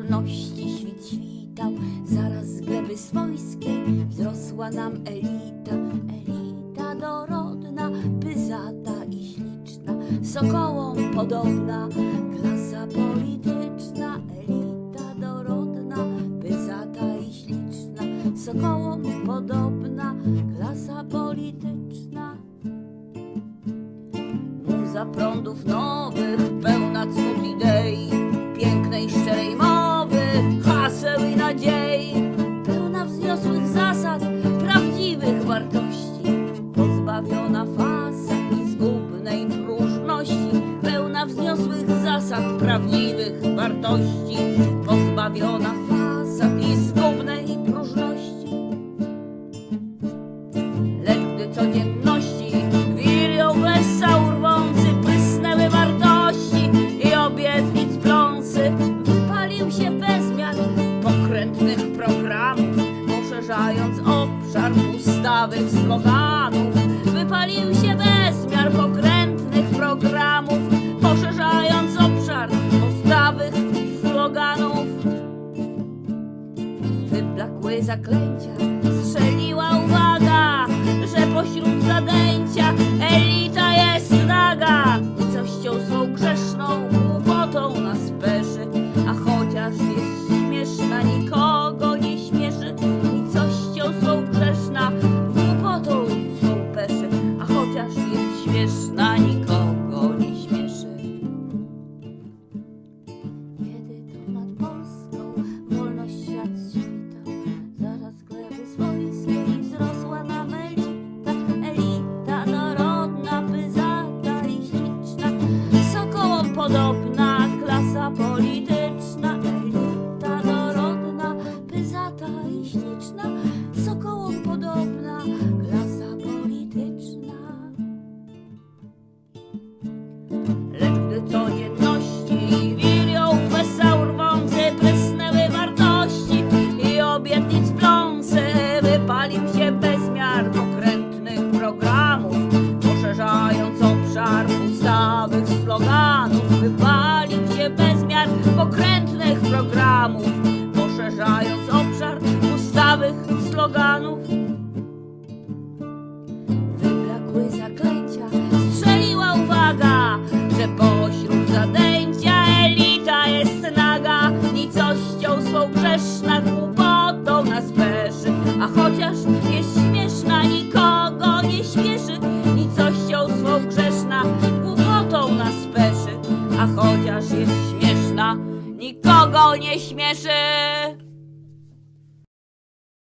wolności świt świtał. Zaraz z gleby swojskiej wzrosła nam elita, elita dorodna, pyzata i śliczna, sokołom podobna, klasa polityczna, elita dorodna, pyzata i śliczna, sokołom podobna, klasa polityczna. Muza prądów nowych, pełna cnót idei, pięknej, szczerej mowy, zasad, prawdziwych wartości, pozbawiona fasad i zgubnej próżności. Lecz gdy codzienności wirią wesoł rwący prysnęły wartości i obietnic pląsy, wypalił się bezmiar pokrętnych programów, poszerzając obszar pustawych sloganów. Wypalił się bezmiar pokrętnych programów, zaklęcia. Strzeliła uwaga, bezmiar pokrętnych programów, poszerzając obszar pustawych sloganów. Wyblakłe zaklęcia. Strzeliła uwaga, że pośród zadęcia elita jest naga, nicością swą grzeszna głupotą nas peszy, a chociaż jest śmieszna, nikogo nie śmieszy, nicością swą grzeszna głupotą nas peszy, a chociaż jest śmieszna, nikogo nie śmieszy.